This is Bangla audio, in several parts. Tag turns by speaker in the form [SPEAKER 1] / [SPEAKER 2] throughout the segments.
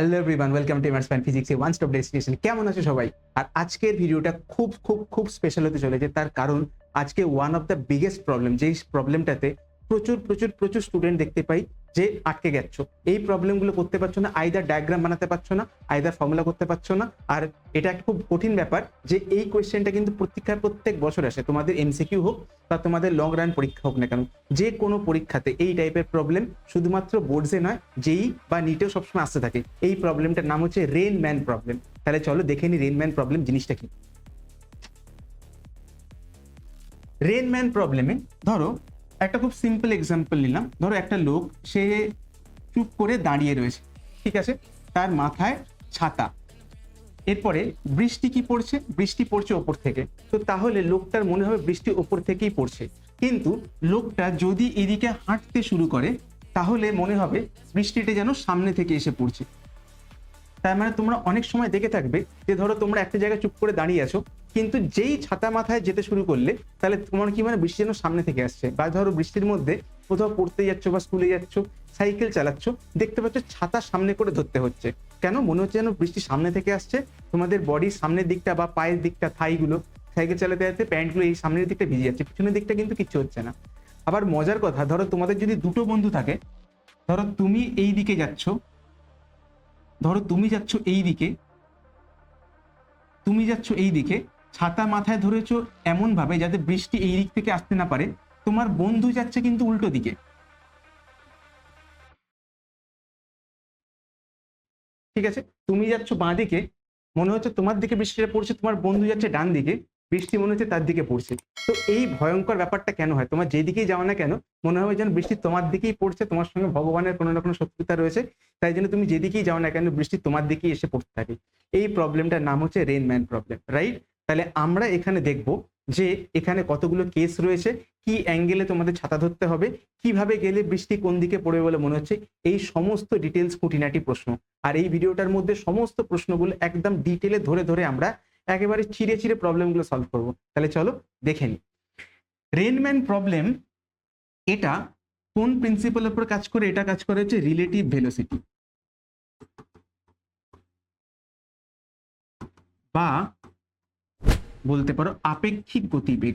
[SPEAKER 1] Hello everyone welcome to immerse fan physics one stop destination কেমন আছে সবাই? আর আজকের ভিডিওটা খুব খুব খুব স্পেশাল হতে চলেছে। তার কারণ আজকে one of the biggest problem যেই প্রবলেমটাতে প্রচুর প্রচুর প্রচুর স্টুডেন্ট দেখতে পাই যে আটকে গেছো। এই প্রবলেমগুলো করতে পারছ না আইদার ডায়াগ্রাম বানাতে পারছ না আইদার ফর্মুলা করতে পারছ না। আর এটা একটা খুব কঠিন ব্যাপার যে এই কোয়েশ্চেনটা কিন্তু পরীক্ষায় প্রত্যেক বছর আসে। তোমাদের এমসিকিউ হোক বা তোমাদের লং রান পরীক্ষা হোক না কেন, যে কোনো পরীক্ষাতে এই টাইপের প্রবলেম শুধুমাত্র বোর্ডসে নয়, যেই বা নিটেও সবসময় আসতে থাকে। এই প্রবলেমটার নাম হচ্ছে রেন ম্যান প্রবলেম তাহলে চলো দেখে নি রেন ম্যান প্রবলেম জিনিসটা কি? রেন ম্যান প্রবলেমে ধরো একটা খুব সিম্পল এক্সাম্পল নিলাম। ধরো একটা লোক, সে চুপ করে দাঁড়িয়ে রয়েছে, ঠিক আছে? তার মাথায় ছাতা। এরপরে বৃষ্টি কি পড়ছে? বৃষ্টি পড়ছে ওপর থেকে। তো তাহলে লোকটার মনে হবে বৃষ্টি ওপর থেকেই পড়ছে। কিন্তু লোকটা যদি এদিকে হাঁটতে শুরু করে, তাহলে মনে হবে বৃষ্টিটা যেন সামনে থেকে এসে পড়ছে। তার মানে তোমরা অনেক সময় দেখে থাকবে যে ধরো তোমরা একটা জায়গায় চুপ করে দাঁড়িয়ে আছো কিন্তু যেই ছাতা মাথায় যেতে শুরু করলে, তাহলে তোমার কি মানে বৃষ্টি যেন সামনে থেকে আসছে? বা ধরো বৃষ্টির মধ্যে কোথাও পড়তে যাচ্ছ বা স্কুলে যাচ্ছ সাইকেল চালাচ্ছ, দেখতে পাচ্ছ ছাতা সামনে করে ধরতে হচ্ছে। কেন? মনে হচ্ছে যেন বৃষ্টি সামনে থেকে আসছে। তোমাদের বডির সামনের দিকটা বা পায়ের দিকটা থাইগুলো সাইকেল চালাতে যাতে প্যান্টগুলো এই সামনের দিকটা ভিজে যাচ্ছে। পিছনের দিকটা কিন্তু কিচ্ছু হচ্ছে না। আবার মজার কথা, ধরো তোমাদের যদি দুটো বন্ধু থাকে, ধরো তুমি এই দিকে যাচ্ছ, ধরো তুমি যাচ্ছ এই দিকে, তুমি যাচ্ছ এই দিকে ছাতা মাথায় ধরেছো এমন ভাবে যাতে বৃষ্টি এই দিক থেকে আসতে না পারে। তোমার বন্ধু যাচ্ছে কিন্তু উল্টো দিকে। ঠিক আছে? তুমি যাচ্ছ বাঁ দিকে, মনে হচ্ছে তোমার দিকে বৃষ্টিটা পড়ছে, তোমার বন্ধু যাচ্ছে ডান দিকে, বৃষ্টি মনে হচ্ছে তার দিকে পড়ছে। তো এই ভয়ঙ্কর ব্যাপারটা কেন হয়? তোমার যেদিকেই যাও না কেন, মনে হবে যেন বৃষ্টি তোমার দিকেই পড়ছে, তোমার সঙ্গে ভগবানের কোনো না কোনো শত্রুতা রয়েছে, তাই জন্য তুমি যেদিকেই যাও না কেন, বৃষ্টি তোমার দিকেই এসে পড়তে থাকে। এই প্রবলেমটার নাম হচ্ছে রেন ম্যান প্রবলেম রাইট তাহলে আমরা এখানে দেখব যে এখানে কতগুলো কেস রয়েছে, কি অ্যাঙ্গেলে তোমাদের ছাতা ধরতে হবে, কীভাবে গেলে বৃষ্টি কোন দিকে পড়বে বলে মনে হচ্ছে, এই সমস্ত ডিটেলস খুঁটিনাটি প্রশ্ন। আর এই ভিডিওটার মধ্যে সমস্ত প্রশ্নগুলো একদম ডিটেলে ধরে ধরে আমরা একেবারে চিরে চিরে প্রবলেমগুলো সলভ করব। তাহলে চলো দেখে নি রেনম্যান প্রবলেম এটা কোন প্রিন্সিপালের উপর কাজ করে? এটা কাজ করে হচ্ছে রিলেটিভ ভেলোসিটি বা বলতে পারো আপেক্ষিক গতিবেগ।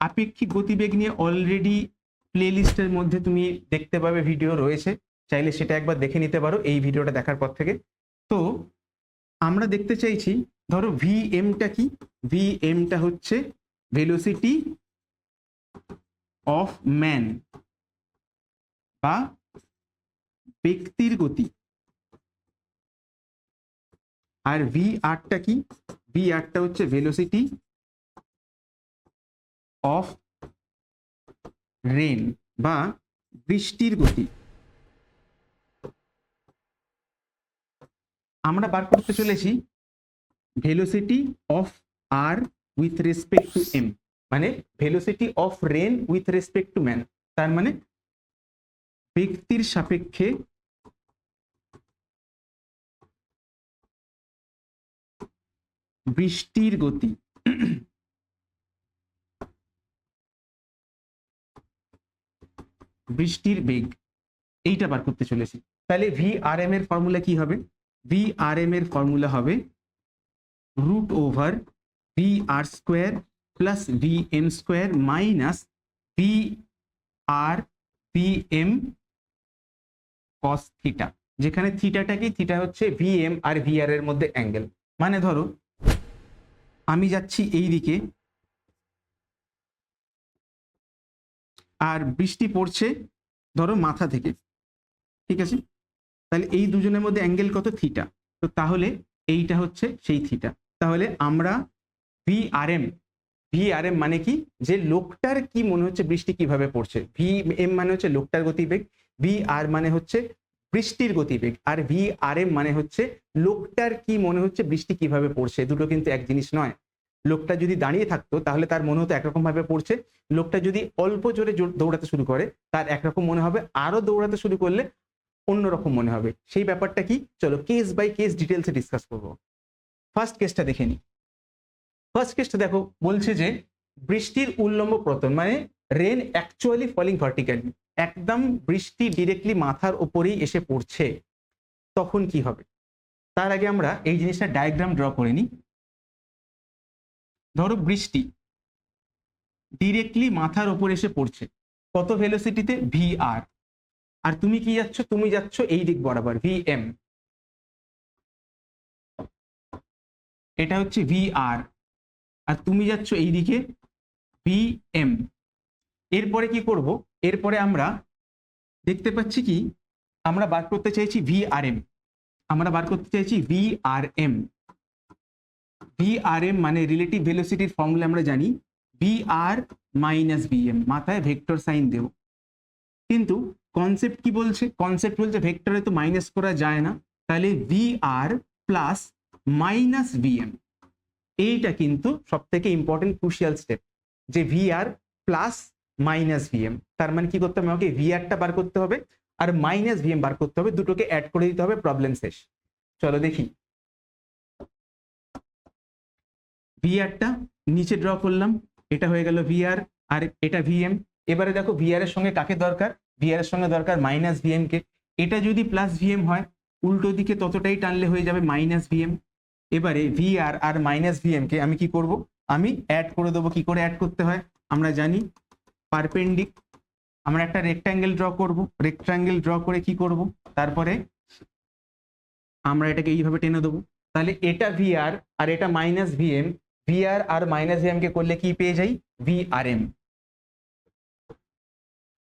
[SPEAKER 1] আপেক্ষিক গতিবেগ নিয়ে অলরেডি প্লে লিস্টের মধ্যে তুমি দেখতে পাবে ভিডিও রয়েছে। চাইলে সেটা একবার দেখে নিতে পারো এই ভিডিওটা দেখার পর থেকে। তো, আমরা দেখতে চাইছি, ধরো ভি এমটা কি? ভি এমটা হচ্ছে ভেলোসিটি অফ ম্যান বা ব্যক্তির গতি। আর ভি আরটা কি? ভি আরটা হচ্ছে ভেলোসিটি অফ রেন বা বৃষ্টির গতি। আমরা বার করতে চলেছি velocity of R with respect to M মানে velocity of rain with respect to man তার মানে ব্যক্তির সাপেক্ষে বৃষ্টির গতি। বৃষ্টির বেগ। এইটা বার করতে চলেছি। তাহলে ভি আর এম এর ফর্মুলা কি হবে? ভি আর এম এর ফর্মুলা হবে root over V R square plus V M square minus V R V M cos theta যেখানে থিটাটা কি? থিটা হচ্ছে V M R V R এর মধ্যে অ্যাঙ্গেল মানে ধরো আমি যাচ্ছি এই দিকে। আর বৃষ্টি পড়ছে, ধরো মাথা থেকে। ঠিক আছে? তাহলে এই দুজনের মধ্যে অ্যাঙ্গেল কত? থিটা। তো তাহলে এইটা হচ্ছে সেই থিটা। তাহলে আমরা V R M V R M মানে কি? যে লোকটার কি মনে হচ্ছে বৃষ্টি কীভাবে পড়ছে? ভি এম মানে হচ্ছে লোকটার গতিবেগ। ভি আর মানে হচ্ছে বৃষ্টির গতিবেগ। আর ভি আর এম মানে হচ্ছে লোকটার কি মনে হচ্ছে বৃষ্টি কীভাবে পড়ছে? দুটো কিন্তু এক জিনিস নয়। লোকটা যদি দাঁড়িয়ে থাকতো, তাহলে তার মনে হতো একরকম ভাবে পড়ছে। লোকটা যদি অল্প জোরে দৌড়াতে শুরু করে, তার একরকম মনে হবে। আরও দৌড়াতে শুরু করলে অন্যরকম মনে হবে। সেই ব্যাপারটা কি? চলো কেস বাই কেস ডিটেলসে ডিসকাস করব। ফার্স্ট কেসটা দেখে নি ফার্স্ট কেসটা দেখো, বলছে যে বৃষ্টির উল্লম্ব পতন মানে রেন অ্যাকচুয়ালি ফলিং ভার্টিক্যালি একদম বৃষ্টি ডিরেক্টলি মাথার ওপরেই এসে পড়ছে, তখন কি হবে? তার আগে আমরা এই জিনিসটা ডায়াগ্রাম ড্র করে নিই। ধরো বৃষ্টি ডিরেক্টলি মাথার ওপর এসে পড়ছে, কত ভেলোসিটিতে ভি আর আর তুমি কি যাচ্ছ? তুমি যাচ্ছ এই দিক বরাবর ভি এম এটা হচ্ছে ভি আর আর তুমি যাচ্ছ এই দিকে ভি এম এরপরে কি করব? এরপরে আমরা দেখতে পাচ্ছি কি? আমরা বার করতে চাইছি ভি আর এম আমরা বার করতে চাইছি V R M V R M মানে রিলেটিভ ভেলোসিটির ফর্মুলা আমরা জানি। V R minus V M মাথায় ভেক্টর সাইন দেব। কিন্তু কনসেপ্ট কি বলছে? কনসেপ্ট বলছে ভেক্টরে তো মাইনাস করা যায় না। তাহলে V R plus minus V M এইটা কিন্তু সব থেকে ইম্পর্টেন্ট ক্রুশিয়াল স্টেপ যে V R plus minus VM তার মানে কি করতে হবে? আমাকে ভি আরটা বার করতে হবে আর মাইনাস ভিএম বার করতে হবে। দুটোকে অ্যাড করে দিতে হবে প্রবলেম শেষ। চলো দেখি। ভি আরটা নিচে ড্র করলাম। এটা হয়ে গেল ভি আর এটা ভিএম এবারে দেখো ভি এর সঙ্গে কাকে দরকার? ভি এর সঙ্গে দরকার মাইনাস ভিএম কে। এটা যদি প্লাস ভিএম হয়, উল্টো দিকে ততটাই টানলে হয়ে যাবে মাইনাস ভিএম এবারে ভি আর আর মাইনাস ভিএম কে আমি কি করব? আমি অ্যাড করে দেবো। কি করে অ্যাড করতে হয়? আমরা জানি পারপেন্ডিক আমরা একটা রেক্ট্যাঙ্গেল ড্র করব। রেক্ট্যাঙ্গেল ড্র করে কি করব? তারপরে আমরা এটাকে এইভাবে টেনে দেবো। তাহলে এটা ভি আর এটা minus VM V R minus VM কে করলে কি পেয়ে যাই? ভি আর এম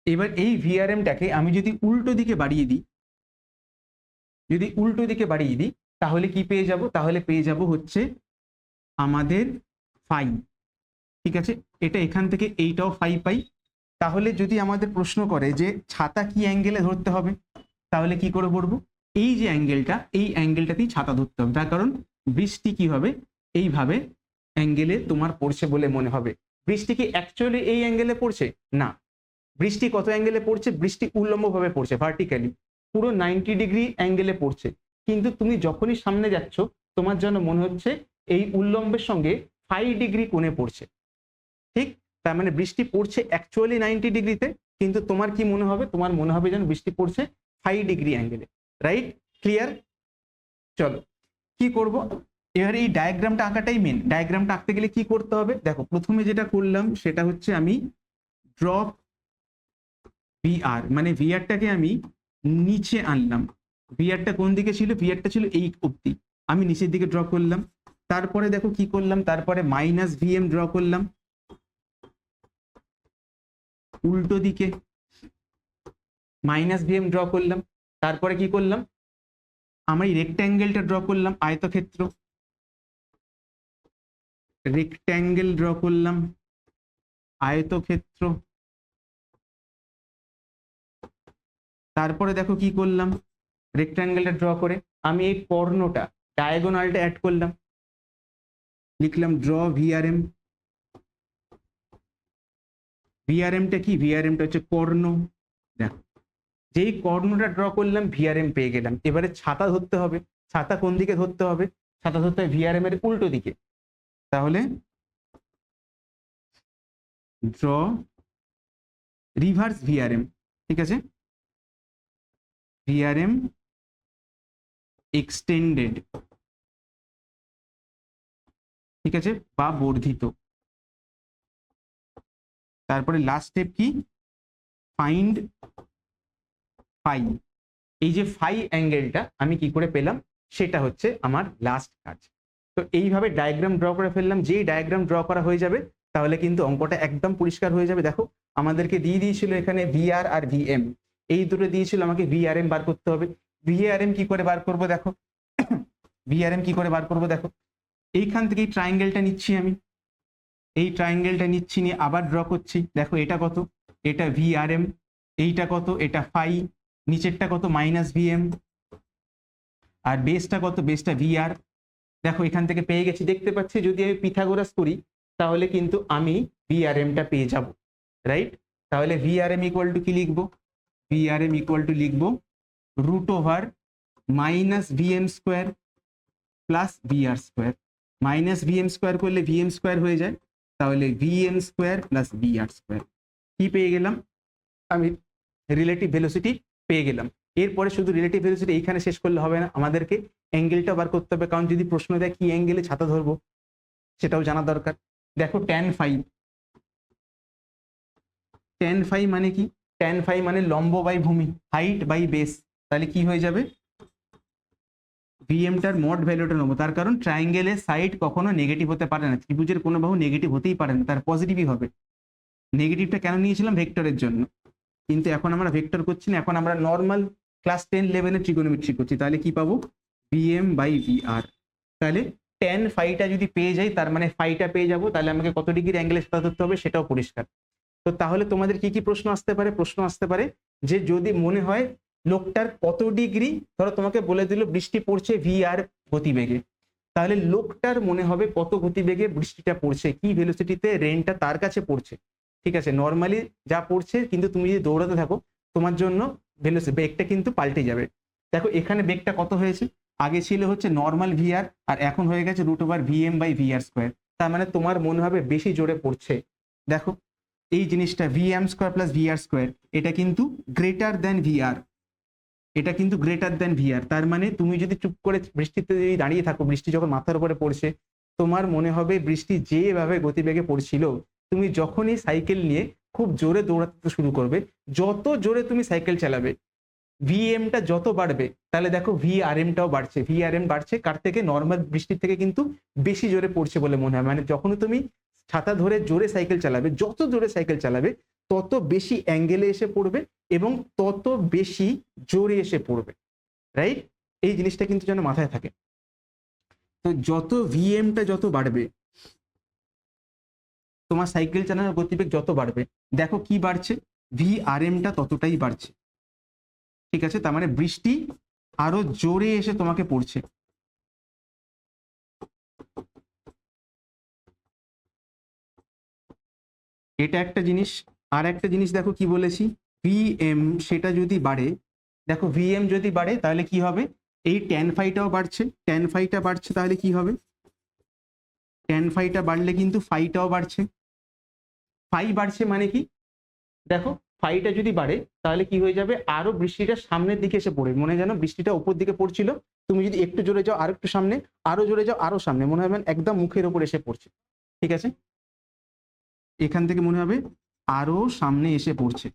[SPEAKER 1] এবার এই ভিআরএমটাকে আমি যদি উল্টো দিকে বাড়িয়ে দিই, যদি উল্টো দিকে বাড়িয়ে দিই, তাহলে কি পেয়ে যাব? তাহলে পেয়ে যাব হচ্ছে আমাদের ফাই ঠিক আছে? এটা এখান থেকে এইটাও ফাই পাই। তাহলে যদি আমাদের প্রশ্ন করে যে ছাতা কি অ্যাঙ্গেলে ধরতে হবে, তাহলে কি করে পড়ব এই যে অ্যাঙ্গেলটা এই অ্যাঙ্গেলটাতেই ছাতা ধরতে হবে। তার কারণ বৃষ্টি কি হবে? এইভাবে অ্যাঙ্গেলে তোমার পড়ছে বলে মনে হবে। বৃষ্টি কি অ্যাকচুয়ালি এই অ্যাঙ্গেলে পড়ছে? না। বৃষ্টি কত অ্যাঙ্গেলে পড়ছে? বৃষ্টি উল্লম্বভাবে পড়ছে ভার্টিক্যালি পুরো নাইনটি ডিগ্রি অ্যাঙ্গেলে পড়ছে। কিন্তু তুমি যখনই সামনে যাচ্ছ, তোমার যেন মনে হচ্ছে এই উল্লম্বের সঙ্গে ফাইভ ডিগ্রি কোণে পড়ছে। ঠিক? তার মানে বৃষ্টি পড়ছে অ্যাকচুয়ালি নাইনটি ডিগ্রিতে কিন্তু তোমার কি মনে হবে? তোমার মনে হবে যেন বৃষ্টি পড়ছে ফাইভ ডিগ্রি অ্যাঙ্গেলে রাইট ক্লিয়ার চলো, কি করব? এবার এই ডায়াগ্রামটা আঁকাটাই মেন ডায়াগ্রামটা আঁকতে গেলে কি করতে হবে? দেখো, প্রথমে যেটা করলাম সেটা হচ্ছে আমি ড্রপ ভিআর মানে ভিআরটাকে আমি নিচে আনলাম। ভিআরটা কোন দিকে ছিল? ভিআরটা ছিল এই অব্দি আমি নিচের দিকে ড্র করলাম। তারপরে দেখো কি করলাম? তারপরে মাইনাস ভিএম ড্র করলাম। উল্টো দিকে মাইনাস ভিএম ড্র করলাম। তারপরে কি করলাম? আমরা এই রেক্ট্যাঙ্গেলটা ড্র করলাম, আয়তক্ষেত্র। রেক্ট্যাঙ্গেল ড্র করলাম, আয়তক্ষেত্র। তারপরে দেখো কি করলাম? রেক্ট্যাঙ্গেলটা ড্র করে আমি এই কর্ণটা ডায়াগোনালটা অ্যাড করলাম। লিখলাম ড্র ভিআরএম ভিআরএমটা কি? ভিআরএমটা হচ্ছে কর্ণ। দেখো, যেই কর্ণটা ড্র করলাম ভিআরএম পেয়ে গেলাম। এবারে ছাতা ধরতে হবে। ছাতা কোন দিকে ধরতে হবে? ছাতা ধরতে হবে ভিআরএম এর উল্টো দিকে। তাহলে ড্র রিভার্স ভিআরএম ঠিক আছে? ভিআরএম এক্সটেন্ডেড ঠিক আছে? বা বর্ধিত। তারপরে লাস্ট স্টেপ কি? ফাইন্ড ফাই এই যে ফাই অ্যাঙ্গেলটা আমি কি করে পেলাম? সেটা হচ্ছে আমার লাস্ট কাজ। তো এইভাবে ডায়াগ্রাম ড্র করে ফেললাম। যেই ডায়াগ্রাম ড্র করা হয়ে যাবে, তাহলে কিন্তু অঙ্কটা একদম পরিষ্কার হয়ে যাবে। দেখো, আমাদেরকে দিয়ে দিয়েছিল এখানে ভিআর আর ভিএম এই দুটো দিয়েছিল, আমাকে ভিআরএম বার করতে হবে। ভিআরএম কি করে বার করব? দেখো। ভিআরএম কি করে বার করব? দেখো। এইখান থেকে ট্রায়াঙ্গেলটা নিচ্ছি আমি। এই ট্রায়াঙ্গেলটা নিচ্ছি নিয়ে আবার ড্র করছি। দেখো এটা কত? এটা ভিআরএম এইটা কত? এটা ফাই নিচেরটা কত? মাইনাস ভিএম আর বেসটা কত? বেসটা ভিআর দেখো এখান থেকে পেয়ে গেছি। দেখতে পাচ্ছি, যদি আমি পিথাগোরাস করি, তাহলে কিন্তু আমি ভিআরএমটা পেয়ে যাব রাইট তাহলে V R M equal to কি লিখব? V R M equal to লিখব root over minus VM square plus VR square minus VM square করলে ভিএম স্কোয়ার হয়ে যায়। তাহলে VM square plus B R square কি পেয়ে গেলাম? আমি রিলেটিভ ভেলোসিটি পেয়ে গেলাম। এরপরে শুধু রিলেটিভ ভেলোসিটি এইখানে শেষ করলে হবে না। আমাদেরকে অ্যাঙ্গেলটা বার করতে হবে। কারণ যদি প্রশ্ন দেয় কি অ্যাঙ্গেলে ছাতা ধরবো, সেটাও জানা দরকার। দেখো ট্যান ফাইভ ট্যান ফাইভ মানে কি? ট্যান ফাইভ মানে লম্ব বাই ভূমি হাইট বাই বেস তাহলে কি হয়ে যাবে? ভিএমটার মড ভ্যালুটা নেব। তার কারণ ট্রায়াঙ্গেলের সাইড কখনো নেগেটিভ হতে পারে না। ত্রিভুজের কোনো বাহু নেগেটিভ হতেই পারে না, তার পজিটিভই হবে। নেগেটিভটা কেন নিয়েছিলাম ভেক্টরের জন্য। কিন্তু এখন আমরা ভেক্টর করছি না, এখন আমরা নর্মাল ক্লাস টেন লেভেলের ট্রিগোনোমেট্রি করছি। তাহলে কি পাবো? বিএম বাই ভিআর তাহলে টেন ফাইটা যদি পেয়ে যাই, তার মানে ফাইটা পেয়ে যাব, তাহলে আমাকে কত ডিগ্রি অ্যাঙ্গেলে সাথে ধরতে হবে? সেটাও পরিষ্কার। তো তাহলে তোমাদের কি কি প্রশ্ন আসতে পারে? প্রশ্ন আসতে পারে যে যদি মনে হয় লোকটার কত ডিগ্রি? ধরো তোমাকে বলে দিল বৃষ্টি পড়ছে ভি আর গতিবেগে। তাহলে লোকটার মনে হবে কত গতিবেগে বৃষ্টিটা পড়ছে? কি ভেলোসিটিতে রেনটা তার কাছে পড়ছে? ঠিক আছে নর্মালি যা পড়ছে, কিন্তু তুমি যদি দৌড়াতে থাকো, তোমার জন্য ভেলোসি বেগটা কিন্তু পাল্টে যাবে। দেখো, এখানে বেগটা কত হয়েছে? আগে ছিল হচ্ছে নর্মাল ভিআর আর আর এখন হয়ে গেছে root over VM by VR square তার মানে তোমার মনে হবে বেশি জোরে পড়ছে। দেখো, এই জিনিসটা VM square plus VR square এটা কিন্তু গ্রেটার দেন ভিআর এটা কিন্তু গ্রেটার দেন ভিআর তার মানে তুমি যদি চুপ করে বৃষ্টিতে যদি দাঁড়িয়ে থাকো, বৃষ্টি যখন মাথার উপরে পড়ছে, তোমার মনে হবে বৃষ্টি যেভাবে গতিবেগে পড়ছিল। তুমি যখনই সাইকেল নিয়ে খুব জোরে দৌড়াতে শুরু করবে, যত জোরে তুমি সাইকেল চালাবে ভিএমটা যত বাড়বে, তাহলে দেখো ভি আর এমটাও বাড়ছে। ভিআরএম বাড়ছে, কার থেকে? নর্মাল বৃষ্টির থেকে কিন্তু বেশি জোরে পড়ছে বলে মনে হয়। মানে যখন তুমি ছাতা ধরে জোরে সাইকেল চালাবে, যত জোরে সাইকেল চালাবে, তত বেশি অ্যাঙ্গেলে এসে পড়বে এবং তত বেশি জোরে এসে পড়বে রাইট এই জিনিসটা কিন্তু যেন মাথায় থাকে। তো যত ভিএমটা যত বাড়বে, তোমার সাইকেল চালানোর গতিবেগ যত বাড়বে, দেখো কি বাড়ছে? ভি আর এমটা ততটাই বাড়ছে, ঠিক আছে? তার মানে বৃষ্টি আরও জোরে এসে তোমাকে পড়ছে। এটা একটা জিনিস। আর একটা জিনিস দেখো কি বলেছি? ভিএম সেটা যদি বাড়ে, দেখো ভিএম যদি বাড়ে তাহলে কি হবে? এই ট্যান ফাইটাও বাড়ছে। ট্যান ফাইটা বাড়ছে তাহলে কি হবে? ট্যান ফাইটা বাড়লে কিন্তু ফাইটাও বাড়ছে। ফাই বাড়ছে মানে কি? দেখো ফাইটা যদি বাড়ে তাহলে কি হয়ে যাবে? আরও বৃষ্টিটা সামনের দিকে এসে পড়ে মনে যেন বৃষ্টিটা উপর দিকে পড়ছিল। তুমি যদি একটু জোরে যাও আর একটু সামনে, আরও জোরে যাও আরও সামনে। মনে হবে একদম মুখের উপর এসে পড়ছে। ঠিক আছে? এখান থেকে মনে হবে আরও সামনে এসে পড়ছে।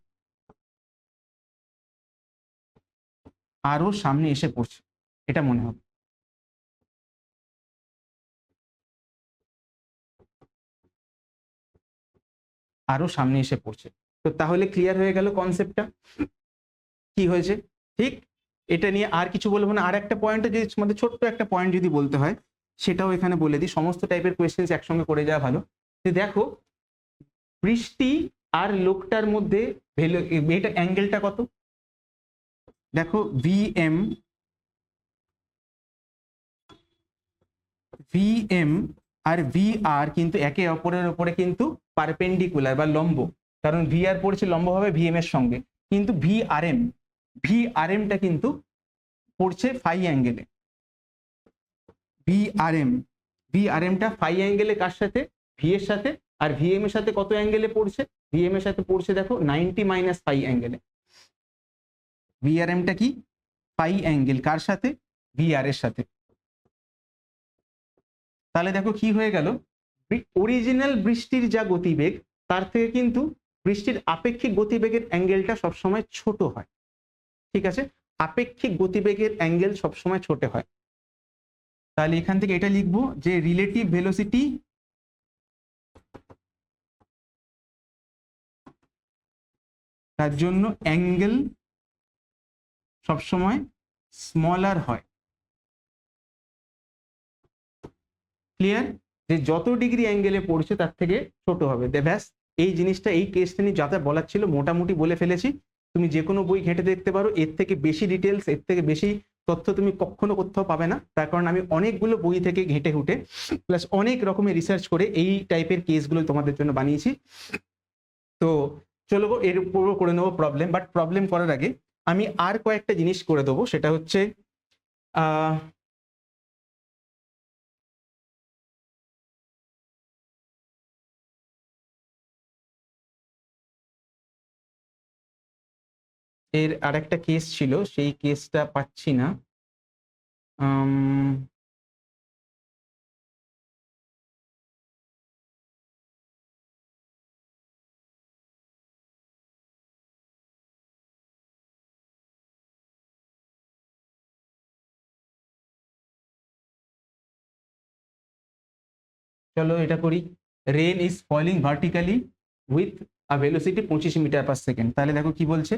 [SPEAKER 1] আরও সামনে এসে পড়ছে, এটা মনে হবে। আরও সামনে এসে পড়ছে। তো তাহলে ক্লিয়ার হয়ে গেল কনসেপ্টটা কি হয়েছে? ঠিক, এটা নিয়ে আর কিছু বলব না। আর একটা পয়েন্ট যদি, তোমাদের ছোট্ট একটা পয়েন্ট যদি বলতে হয়, সেটাও এখানে বলে দিই। সমস্ত টাইপের কোয়েশ্চেন্স একসঙ্গে করে যাওয়া ভালো। যে দেখো বৃষ্টি আর লোকটার মধ্যে ভ্যালু এটা অ্যাঙ্গেলটা কত? দেখো ভিএম ভিএম আর ভিআর কিন্তু একে অপরের উপরে কিন্তু পারপেন্ডিকুলার বা লম্ব। কারণ ভিআর পড়ছে লম্বভাবে ভিএম এর সঙ্গে। কিন্তু V R M V R এমটা কিন্তু পড়ছে ফাই অ্যাঙ্গেলে V R M V R এমটা phi অ্যাঙ্গেলে কার সাথে? ভি এর সাথে। আর ভিএম এর সাথে কত অ্যাঙ্গেলে পড়ছে? ভিএম এর সাথে পড়ছে দেখো নাইনটি মাইনাস ফাই অ্যাঙ্গেলে ভিআরএমটা কি? ফাই অ্যাঙ্গেল কার সাথে? ভিআর এর সাথে। তাহলে দেখো কি হয়ে গেল? অরিজিনাল বৃষ্টির যা গতিবেগ, তার থেকে কিন্তু বৃষ্টির আপেক্ষিক গতিবেগের অ্যাঙ্গেলটা সবসময় ছোট হয়। ঠিক আছে? আপেক্ষিক গতিবেগের অ্যাঙ্গেল সবসময় ছোট হয়। তাহলে এখান থেকে এটা লিখব যে রিলেটিভ ভেলোসিটি তার জন্য অ্যাঙ্গেল সবসময় স্মলার হয়। ক্লিয়ার? যে যত ডিগ্রি অ্যাঙ্গেলে পড়ছে তার থেকে ছোট হবে। ব্যাস, এই জিনিসটা, এই কেসটা নিয়ে যাতে বলার ছিল মোটামুটি বলে ফেলেছি। তুমি যে কোনো বই ঘেঁটে দেখতে পারো, এর থেকে বেশি ডিটেলস এর থেকে বেশি তথ্য তুমি কখনো কোথাও পাবে না। তার কারণ আমি অনেকগুলো বই থেকে ঘেঁটে ঘুটে প্লাস অনেক রকমের রিসার্চ করে এই টাইপের কেসগুলো তোমাদের জন্য বানিয়েছি। তো চলো এর উপরও করে নেব প্রবলেম বাট প্রবলেম করার আগে আমি আর কয়েকটা জিনিস করে দেবো, সেটা হচ্ছে এর আর একটা কেস ছিল, সেই কেসটা পাচ্ছি না। চলো এটা করি। Rain is falling vertically with a velocity পঁচিশ মিটার পার সেকেন্ড তাহলে দেখো কি বলছে?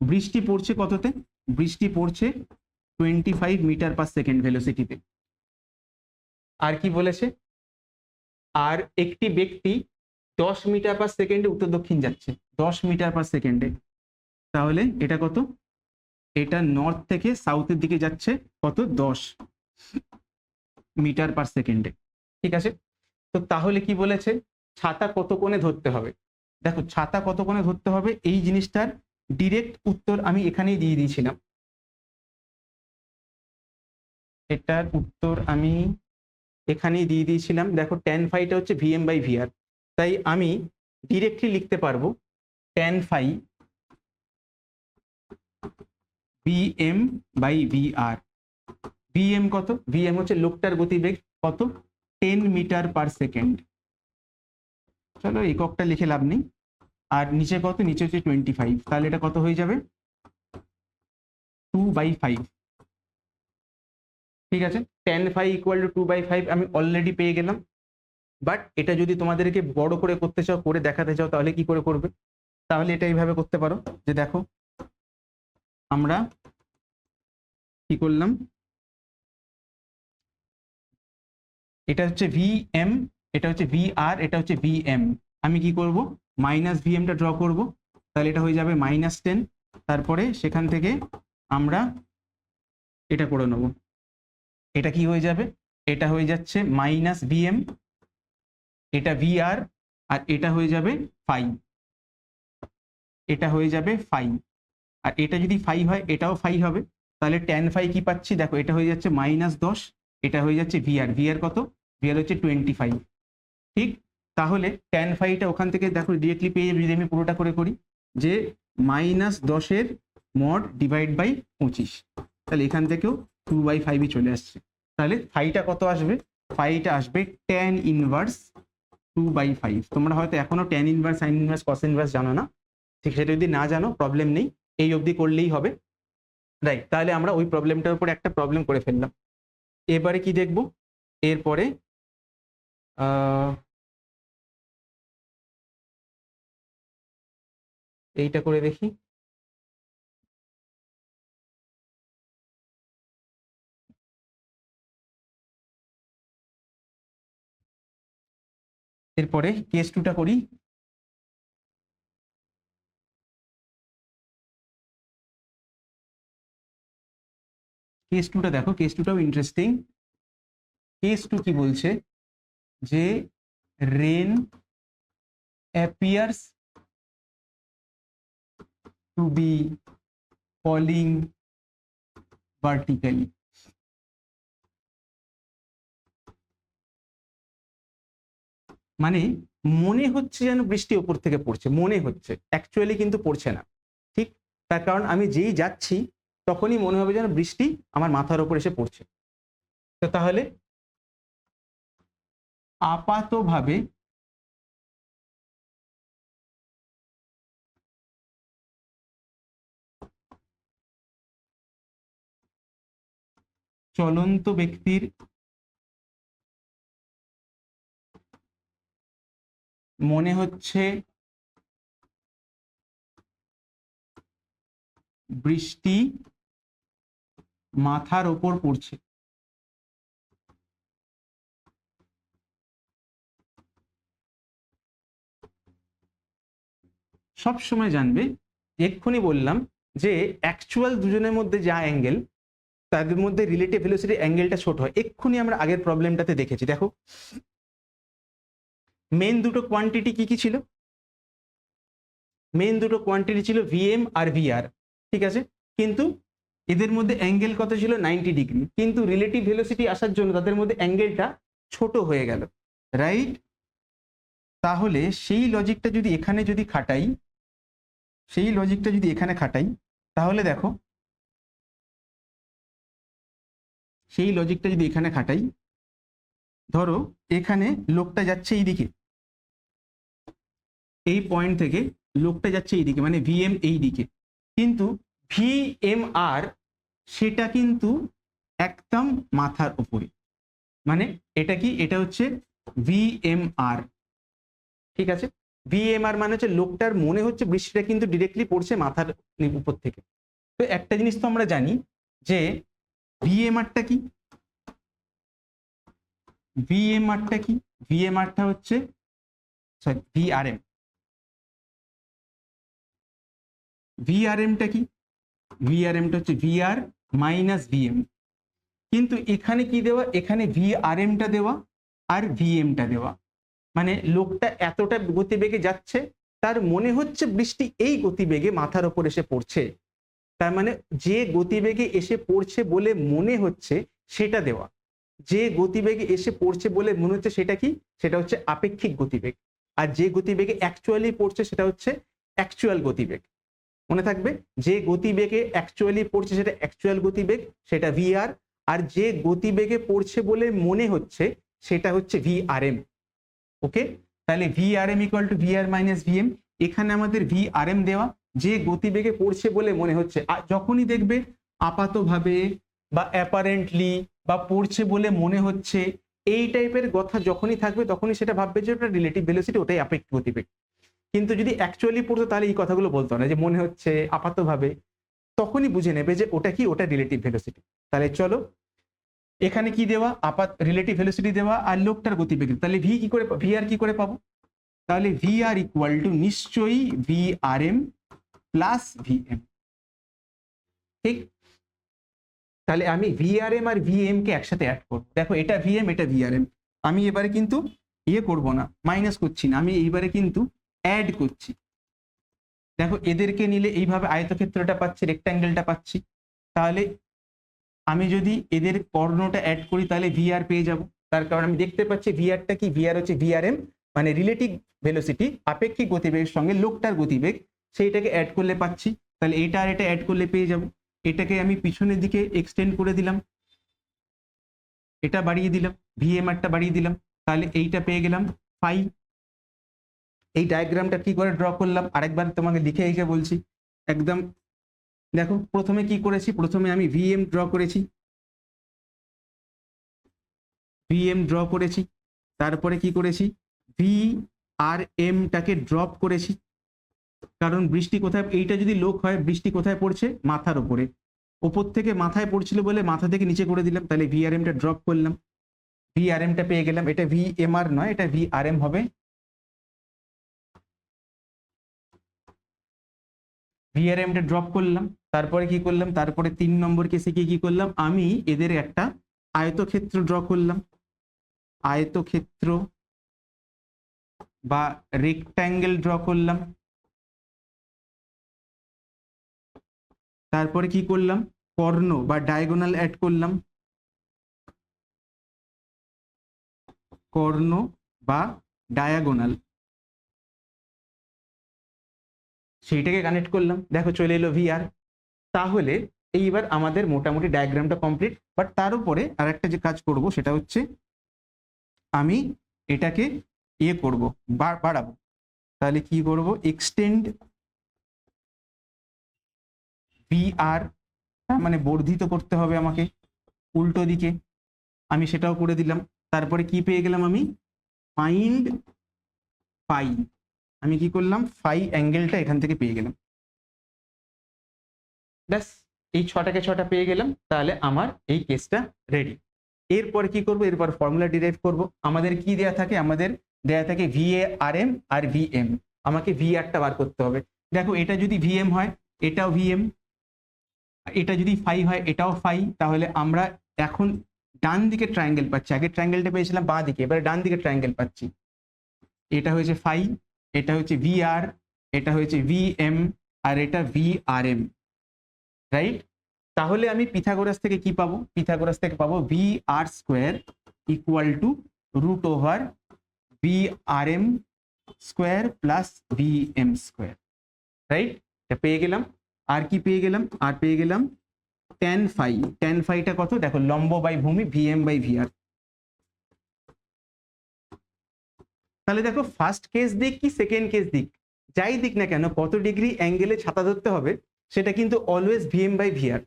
[SPEAKER 1] বৃষ্টি পড়ছে কততে? বৃষ্টি পড়ছে twenty five metre per second ভেলোসিটিতে আর কি বলেছে? আর একটি ব্যক্তি দশ মিটার পার সেকেন্ডে উত্তর দক্ষিণ যাচ্ছে। দশ মিটার পার সেকেন্ডে তাহলে এটা কত? এটা নর্থ থেকে সাউথের দিকে যাচ্ছে কত? দশ মিটার পার সেকেন্ডে ঠিক আছে? তো তাহলে কি বলেছে? ছাতা কত কোণে ধরতে হবে? দেখো, ছাতা কত কোণে ধরতে হবে? এই জিনিসটার ডিরেক্ট উত্তর আমি এখানেই দিয়ে দিয়েছিলাম। এটার উত্তর আমি এখানেই দিয়ে দিয়েছিলাম। দেখো ট্যান ফাইটা হচ্ছে ভিএম বাই ভিআর তাই আমি ডিরেক্টলি লিখতে পারব tan phi VM by VR VM কত? ভিএম হচ্ছে লোকটার গতিবেগ কত? টেন মিটার পার সেকেন্ড চলো এককটা লিখে লাভ নেই। আর নিচে কত? নিচে হচ্ছে টোয়েন্টি ফাইভ তাহলে এটা কত হয়ে যাবে? টু বাই ফাইভ ঠিক আছে? Tan five equal to two by five আমি অলরেডি পেয়ে গেলাম। বাট এটা যদি তোমাদেরকে বড় করে করতে চাও, করে দেখাতে চাও, তাহলে কি করে করবে? তাহলে এটা এইভাবে করতে পারো। যে দেখো, আমরা কি করলাম? এটা হচ্ছে ভি এম এটা হচ্ছে ভি আর এটা হচ্ছে ভি এম আমি কি করব? মাইনাস ভি এমটা ড্র করব। তাহলে এটা হয়ে যাবে মাইনাস টেন তারপরে সেখান থেকে আমরা এটা করে নেব। এটা কি হয়ে যাবে? এটা হয়ে যাচ্ছে মাইনাস ভি এম এটা ভি আর আর এটা হয়ে যাবে ফাইভ এটা হয়ে যাবে ফাইভ আর এটা যদি ফাইভ হয়, এটাও ফাইভ হবে। তাহলে টেন ফাইভ কি পাচ্ছি? দেখো, এটা হয়ে যাচ্ছে মাইনাস দশ, এটা হয়ে যাচ্ছে ভিআর ভিআর কত? ভিআর হচ্ছে টোয়েন্টি ফাইভ ঠিক? তাহলে টেন ফাইভটা ওখান থেকে দেখো ডিরেক্টলি পেয়ে যাবে যদি আমি পুরোটা করে করি, যে মাইনাস দশের মড ডিভাইড বাই পঁচিশ। তাহলে এখান থেকেও টু বাই ফাইভই চলে আসছে। তাহলে ফাইটা কত আসবে? ফাইটা আসবে tan inverse two by five তোমরা হয়তো এখনও tan inverse sine inverse cos inverse জানো না। ঠিক সেটা যদি না জানো প্রবলেম নেই। এই অবধি করলেই হবে। রাইট তাহলে আমরা ওই প্রবলেমটার উপরে একটা প্রবলেম করে ফেললাম। এবারে কি দেখব? এরপরে এইটা করে দেখি। এরপরে কেস টুটা করি। কেস টুটা দেখো কেস টুটাও ইন্টারেস্টিং কেস টু কি বলছে? যে rain appears to be falling vertically. মানে মনে হচ্ছে যেন বৃষ্টি ওপর থেকে পড়ছে, মনে হচ্ছে। অ্যাকচুয়ালি কিন্তু পড়ছে না, ঠিক? তার কারণ আমি যেই যাচ্ছি, তখনই মনে হবে যেন বৃষ্টি আমার মাথার ওপর এসে পড়ছে। তো তাহলে আপাতভাবে চলন্ত ব্যক্তির মনে হচ্ছে বৃষ্টি মাথার ওপর পড়ছে। সব সময় জানবে, এক্ষুনি বললাম যে অ্যাকচুয়াল দুজনের মধ্যে যা অ্যাঙ্গেল তাদের মধ্যে রিলেটিভ ভেলোসিটি অ্যাঙ্গেলটা ছোট হয়। এক্ষুনি আমরা আগের প্রবলেমটাতে দেখেছি। দেখো মেন দুটো কোয়ান্টিটি কি কি ছিল? মেন দুটো কোয়ান্টিটি ছিল ভিএম আর ভিআর ঠিক আছে? কিন্তু এদের মধ্যে অ্যাঙ্গেল কত ছিল? নাইনটি ডিগ্রি কিন্তু রিলেটিভ ভেলোসিটি আসার জন্য তাদের মধ্যে অ্যাঙ্গেলটা ছোট হয়ে গেল রাইট তাহলে সেই লজিকটা যদি এখানে যদি খাটাই, সেই লজিকটা যদি এখানে খাটাই, তাহলে দেখো, সেই লজিকটা যদি এখানে খাটাই, ধরো এখানে লোকটা যাচ্ছে এই দিকে এই পয়েন্ট থেকে লোকটা যাচ্ছে এই দিকে মানে ভিএম এই দিকে কিন্তু ভিএমআর সেটা কিন্তু একদম মাথার উপরে। মানে এটা কি? এটা হচ্ছে ভিএমআর ঠিক আছে? ভিএমআর মানে হচ্ছে লোকটার মনে হচ্ছে বৃষ্টিটা কিন্তু ডিরেক্টলি পড়ছে মাথার উপর থেকে। তো একটা জিনিস তো আমরা জানি যে ভিএমআরটা কি? ভিএমআরটা কি? ভিএমআরটা হচ্ছে সরি ভিআরএম ভিআরএমটা কি? ভিআরএমটা হচ্ছে ভিআর মাইনাস ভিএম কিন্তু এখানে কি দেওয়া? এখানে ভিআরএমটা দেওয়া আর ভিএমটা দেওয়া। মানে লোকটা এতটা গতিবেগে যাচ্ছে, তার মনে হচ্ছে বৃষ্টি এই গতিবেগে মাথার ওপর এসে পড়ছে। তার মানে যে গতিবেগে এসে পড়ছে বলে মনে হচ্ছে সেটা দেওয়া। যে গতিবেগে এসে পড়ছে বলে মনে হচ্ছে সেটা কি? সেটা হচ্ছে আপেক্ষিক গতিবেগ। আর যে গতিবেগে অ্যাকচুয়ালি পড়ছে সেটা হচ্ছে অ্যাকচুয়াল গতিবেগ। মনে থাকবে? যে গতিবেগে অ্যাকচুয়ালি পড়ছে সেটা অ্যাকচুয়াল গতিবেগ, সেটা ভিআর আর যে গতিবেগে পড়ছে বলে মনে হচ্ছে সেটা হচ্ছে ভিআরএম ওকে? তাহলে V R M equal to V R minus VM এখানে আমাদের ভি আর এম দেওয়া, যে গতিবেগে পড়ছে বলে মনে হচ্ছে। আর যখনই দেখবে আপাতভাবে বা অ্যাপারেন্টলি বা পড়ছে বলে মনে হচ্ছে, এই টাইপের কথা যখনই থাকবে, তখনই সেটা ভাববে যে ওটা রিলেটিভ ভেলোসিটি ওটাই আপেক্ষিক গতিবেগ কিন্তু যদি অ্যাকচুয়ালি পড়তো, তাহলে এই কথাগুলো বলতো না, যে মনে হচ্ছে আপাতভাবে। তখনই বুঝে নেবে যে ওটা কি ওটা রিলেটিভ ভেলোসিটি তাহলে চলো এখানে কি দেওয়া? আপাত রিলেটিভ ভেলোসিটি দেওয়া আর লোকটার গতিবেগ তাহলে ভি কি করে ভি আর কি করে পাবো? তাহলে ভি আর ইকুয়াল টু নিশ্চয়ই V R M plus V M ঠিক? তাহলে আমি ভি আর ভিএম কে একসাথে অ্যাড করব। দেখো, এটা ভি এম এটা ভি আর এম আমি এবারে কিন্তু ইয়ে করব না মাইনাস করছি না। আমি এইবারে কিন্তু অ্যাড করছি। দেখো, এদেরকে নিলে এইভাবে আয়তক্ষেত্রটা পাচ্ছি রেক্ট্যাঙ্গেলটা পাচ্ছি। তাহলে আমি যদি এদের কর্ণটা অ্যাড করি, তাহলে ভিআর পেয়ে যাব। তার কারণ আমি দেখতে পাচ্ছি ভিআরটা কি? ভিআর হচ্ছে ভিআরএম মানে রিলেটিভ ভেলোসিটি আপেক্ষিক গতিবেগের সঙ্গে লোকটার গতিবেগ। সেইটাকে অ্যাড করলে পাচ্ছি। তাহলে এটা আর এটা অ্যাড করলে পেয়ে যাব। এটাকে আমি পিছনের দিকে এক্সটেন্ড করে দিলাম। এটা বাড়িয়ে দিলাম। ভিএমআরটা বাড়িয়ে দিলাম। তাহলে এইটা পেয়ে গেলাম ফাই এই ডায়াগ্রামটা কি করে ড্র করলাম? আরেকবার তোমাকে লিখে লিখে বলছি। একদম দেখো, প্রথমে কি করেছি? প্রথমে আমি ভিএম ড্র করেছি। ভিএম ড্র করেছি। তারপরে কি করেছি? ভি আর এমটাকে ড্রপ করেছি। কারণ বৃষ্টি কোথায়, এইটা যদি লোক হয়, বৃষ্টি কোথায় পড়ছে? মাথার উপরে। ওপর থেকে মাথায় পড়ছিল বলে মাথা থেকে নিচে করে দিলাম, তাহলে ভিআরএমটা ড্রপ করলাম। ভিআরএমটা পেয়ে গেলাম। এটা ভি এম আর নয়, এটা ভিআরএম হবে। ভিআরএমটা ড্রপ করলাম। তারপরে কি করলাম? তারপরে তিন নম্বর কেসে গিয়ে কি করলাম? আমি এদের একটা আয়তক্ষেত্র ড্র করলাম। আয়তক্ষেত্র বা রেক্ট্যাঙ্গেল ড্র করলাম। তারপরে কি করলাম? কর্ণ বা ডায়াগোনাল অ্যাড করলাম। কর্ণ বা ডায়াগোনাল সেইটাকে কানেক্ট করলাম। দেখো চলে এলো ভিআর তাহলে এইবার আমাদের মোটামুটি ডায়াগ্রামটা কমপ্লিট বাট তার উপরে আর একটা যে কাজ করব সেটা হচ্ছে আমি এটাকে ইয়ে করব বাড়াবো। তাহলে কি করব? এক্সটেন্ড ভিআর মানে বর্ধিত করতে হবে আমাকে উল্টো দিকে। আমি সেটাও করে দিলাম। তারপরে কি পেয়ে গেলাম আমি? ফাইন্ড ফাই আমি কি করলাম? ফাই অ্যাঙ্গেলটা এখান থেকে পেয়ে গেলাম। ব্যাস, এই ছটাকে ছটা পেয়ে গেলাম, তাহলে আমার এই কেসটা রেডি এরপর কি করব? এরপর ফর্মুলা ডিরাইভ করব। আমাদের কি দেয়া থাকে? আমাদের দেয়া থাকে ভিএ আর এম আর ভিএম আমাকে ভিআরটা বার করতে হবে। দেখো, এটা যদি ভিএম হয়, এটাও ভিএম এটা যদি ফাই হয়, এটাও ফাই তাহলে আমরা এখন ডান দিকে ট্রায়াঙ্গেল পাচ্ছি। আগে ট্রায়াঙ্গেলটা পেয়েছিলাম বাঁ দিকে, এবার ডান দিকে ট্রায়াঙ্গেল পাচ্ছি। এটা হয়েছে ফাই এটা হচ্ছে ভিআর এটা হয়েছে ভিএম আর এটা ভিআরএম রাইট তাহলে আমি পিথাগোরাস থেকে কি পাবো? পিথাগোরাস থেকে পাবো V R square equal to root over V R M square plus V M square right এটা পেয়ে গেলাম। আর কি পেয়ে গেলাম? আর পেয়ে গেলাম টেন ফাই টেন ফাইটা কত? দেখো, লম্ব বাই ভূমি V M by V R তাহলে দেখো ফার্স্ট কেস দিক কি সেকেন্ড কেস দিক? যাই দিক না কেন, কত ডিগ্রি অ্যাঙ্গেলে ছাতা ধরতে হবে সেটা কিন্তু অলওয়েজ ভিএম বাই ভিআর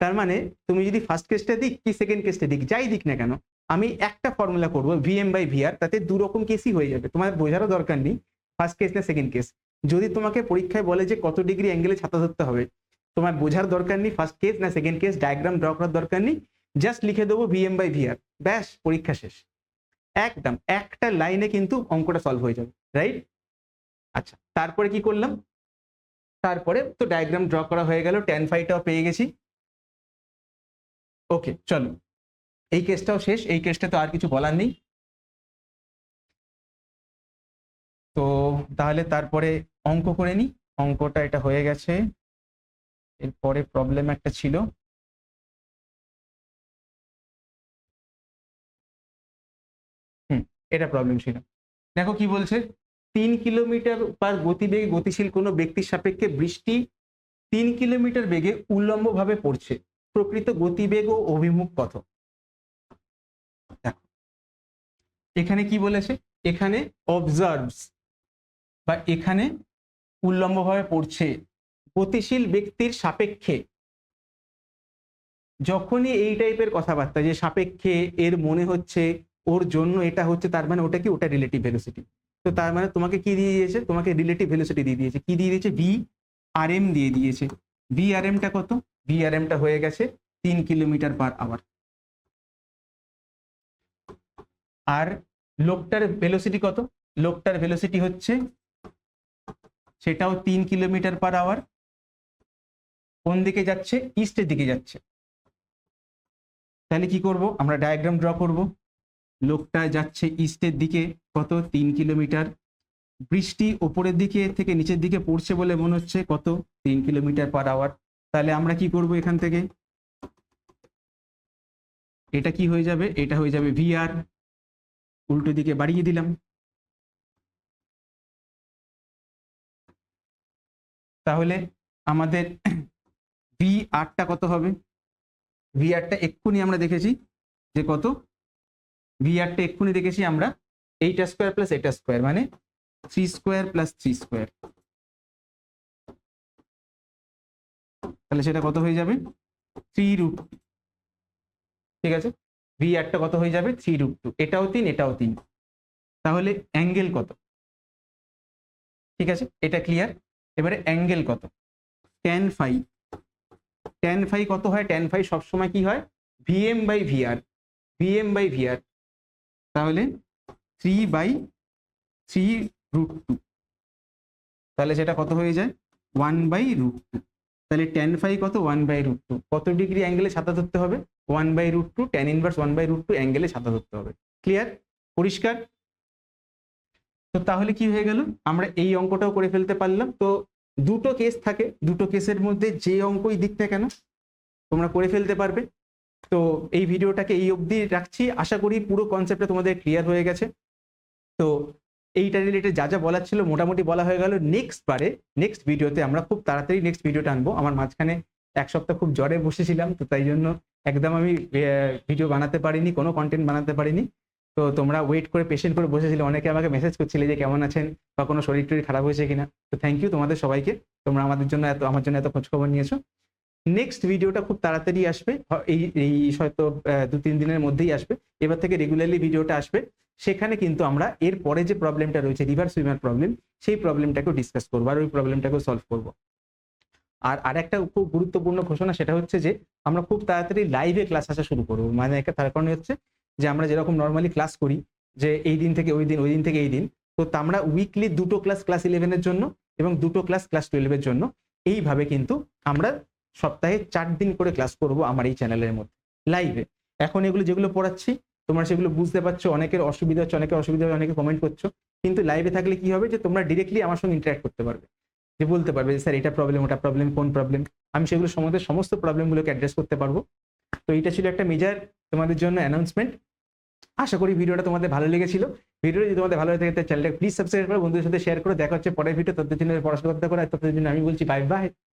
[SPEAKER 1] তার মানে তুমি যদি ফার্স্ট কেসটা দিক কি সেকেন্ড কেসটা দিক, যাই দিক না কেন, আমি একটা ফর্মুলা করব ভিএম বাই ভিআর তাতে দু রকম কেসই হয়ে যাবে। তোমার বোঝারও দরকার নেই ফার্স্ট কেস না সেকেন্ড কেস যদি তোমাকে পরীক্ষায় বলে যে কত ডিগ্রি অ্যাঙ্গেলে ছাতা ধরতে হবে, তোমার বোঝার দরকার নেই ফার্স্ট কেস না সেকেন্ড কেস ডায়াগ্রাম ড্র করার দরকার নেই জাস্ট লিখে দেবো ভিএম বাই ভিআর ব্যাস, পরীক্ষা শেষ। একদম, একটা লাইনে কিন্তু অঙ্কটা সলভ হয়ে যাবে রাইট আচ্ছা তারপরে কি করলাম? তারপরে তো ডায়াগ্রাম ড্র করা হয়ে গেল টেন ফাইটাও পেয়ে গেছি। ওকে চলো। এই কেসটাও শেষ, এই কেসটা তো আর কিছু বলার নেই। তো তাহলে তারপরে অঙ্ক করে নি। অঙ্কটা এটা হয়ে গেছে। এরপরে প্রবলেম একটা ছিল। হুম, এটা প্রবলেম ছিল। দেখো কি বলছে? তিন কিলোমিটার পার গতিবেগে গতিশীল কোনো ব্যক্তির সাপেক্ষে বৃষ্টি তিন কিলোমিটার বেগে উল্লম্বভাবে পড়ছে। প্রকৃত গতিবেগ ও অভিমুখ কত এখানে কি বলেছে? এখানে অবজার্ভস বা এখানে উল্লম্বভাবে পড়ছে। গতিশীল ব্যক্তির সাপেক্ষে। যখনই এই টাইপের কথাবার্তা যে সাপেক্ষে এর মনে হচ্ছে, ওর জন্য এটা হচ্ছে, তার মানে ওটা কি? ওটা রিলেটিভ ভেলোসিটি তো তার মানে তোমাকে কি দিয়ে দিয়েছে? তোমাকে রিলেটিভ ভেলোসিটি দিয়ে দিয়েছে। কি দিয়ে দিয়েছে? ভি আর এম দিয়ে দিয়েছে। ভি আর এমটা কত? ভি আর এমটা হয়ে গেছে তিন কিলোমিটার পার আওয়ার আর লোকটার ভেলোসিটি কত? লোকটার ভেলোসিটি হচ্ছে সেটাও তিন কিলোমিটার পার আওয়ার কোন দিকে যাচ্ছে? ইস্টের দিকে যাচ্ছে। তাহলে কি করব? আমরা ডায়াগ্রাম ড্র করব। লোকটা যাচ্ছে ইস্টের দিকে কত? তিন কিলোমিটার। বৃষ্টি ওপরের দিকে থেকে নিচের দিকে পড়ছে বলে মনে হচ্ছে কত? তিন কিলোমিটার পার আওয়ার তাহলে আমরা কি করব এখান থেকে? এটা কি হয়ে যাবে? এটা হয়ে যাবে ভিআর উল্টো দিকে বাড়িয়ে দিলাম। তাহলে আমাদের ভি আরটা কত হবে? ভি আরটা এক্ষুনি আমরা দেখেছি যে কত? ভি আরটা এক্ষুনি দেখেছি আমরা। এইটা স্কোয়ার প্লাস এটা স্কোয়ার মানে three square plus three square তাহলে সেটা কত হয়ে যাবে? থ্রি রুট ঠিক আছে? ভি আরটা কত হয়ে যাবে? থ্রি রুট টু এটাও তিন এটাও তিন। তাহলে অ্যাঙ্গেল কত? ঠিক আছে? এটা ক্লিয়ার এবারে অ্যাঙ্গেল কত? টেন ফাই টেন ফাই কত হয়? টেন ফাই সবসময় কি হয়? VM by VR VM by VR তাহলে three by three root two তাহলে সেটা কত হয়ে যায়? ওয়ান বাই রুট টু তাহলে টেন ফাই কত? ওয়ান বাই রুট টু কত ডিগ্রি অ্যাঙ্গেলে ছাতা ধরতে হবে? One by root two tan inverse one by root two অ্যাঙ্গেলে ছাতা ধরতে হবে। ক্লিয়ার পরিষ্কার? তো তাহলে কি হয়ে গেল? আমরা এই অঙ্কটাও করে ফেলতে পারলাম। তো দুটো কেস থাকে। দুটো কেসের মধ্যে যে অঙ্কই দিক না কেন, তোমরা করে ফেলতে পারবে। তো এই ভিডিওটাকে এই অবধি রাখছি। আশা করি পুরো কনসেপ্টটা তোমাদের ক্লিয়ার হয়ে গেছে। তো এইটা রিলেটেড যা যা বলার ছিল মোটামুটি বলা হয়ে গেল। নেক্সট বারে নেক্সট ভিডিওতে আমরা খুব তাড়াতাড়ি নেক্সট ভিডিওটা আনব। আমার মাঝখানে এক সপ্তাহ খুব জ্বরে বসেছিলাম, তো তাই জন্য একদম আমি ভিডিও বানাতে পারিনি, কোনো কন্টেন্ট বানাতে পারিনি। তো তোমরা ওয়েট করে পেশেন্ট করে বসেছিলে। অনেকে আমাকে মেসেজ করছিলে যে কেমন আছেন বা কোনো শরীর টরীর খারাপ হয়েছে কিনা। তো থ্যাংক ইউ তোমাদের সবাইকে। তোমরা আমাদের জন্য এত, আমার জন্য এত খোঁজখবর নিয়েছো। নেক্সট ভিডিওটা খুব তাড়াতাড়ি আসবে। এই এই হয়তো দু তিন দিনের মধ্যেই আসবে। এবার থেকে রেগুলারলি ভিডিওটা আসবে। সেখানে কিন্তু আমরা এর পরে যে প্রবলেমটা রয়েছে রিভার সুইমার প্রবলেম সেই প্রবলেমটাকেও ডিসকাস করব আর ওই প্রবলেমটাকেও সলভ করব। আর আরেকটা খুব গুরুত্বপূর্ণ ঘোষণা সেটা হচ্ছে যে, আমরা খুব তাড়াতাড়ি লাইভে ক্লাস আসা শুরু করব। মানে একটা তার কারণে হচ্ছে যে, আমরা যেরকম নর্মালি ক্লাস করি যে, এই দিন থেকে ওই দিন ওই দিন থেকে এই দিন, তো আমরা উইকলি দুটো ক্লাস ক্লাস ইলেভেনের জন্য এবং দুটো ক্লাস ক্লাস টুয়েলভের জন্য। এইভাবে কিন্তু আমরা সপ্তাহে চার দিন করে ক্লাস করব আমার এই চ্যানেলের মধ্যে লাইভে এখন এগুলো যেগুলো পড়াচ্ছি, তোমরা সেগুলো বুঝতে পারছ, অনেকের অসুবিধা হচ্ছে অনেকের অসুবিধা হচ্ছে অনেকে কমেন্ট করছ, কিন্তু লাইভে থাকলে কি হবে যে তোমরা ডিরেক্টলি আমার সঙ্গে ইন্টারাক্ট করতে পারবে। যে বলতে পারবে যে, স্যার, এটা প্রবলেম ওটা প্রবলেম কোন প্রবলেম আমি সেগুলো সম্বন্ধে সমস্ত প্রবলেমগুলোকে অ্যাড্রেস করতে পারব। তো এটা ছিল একটা মেজার তোমাদের জন্য অ্যানাউন্সমেন্ট আশা করি ভিডিওটা তোমাদের ভালো লেগেছিল। ভিডিওটা যদি তোমাদের ভালো লেগে থাকে চ্যানেলটা প্লিজ সাবস্ক্রাইব করো, বন্ধুদের সাথে শেয়ার করো। দেখা হচ্ছে পরের ভিডিও ততদিন জন্য পড়াশোনা করতে করো ততদিন জন্য আমি বলছি বাই বাই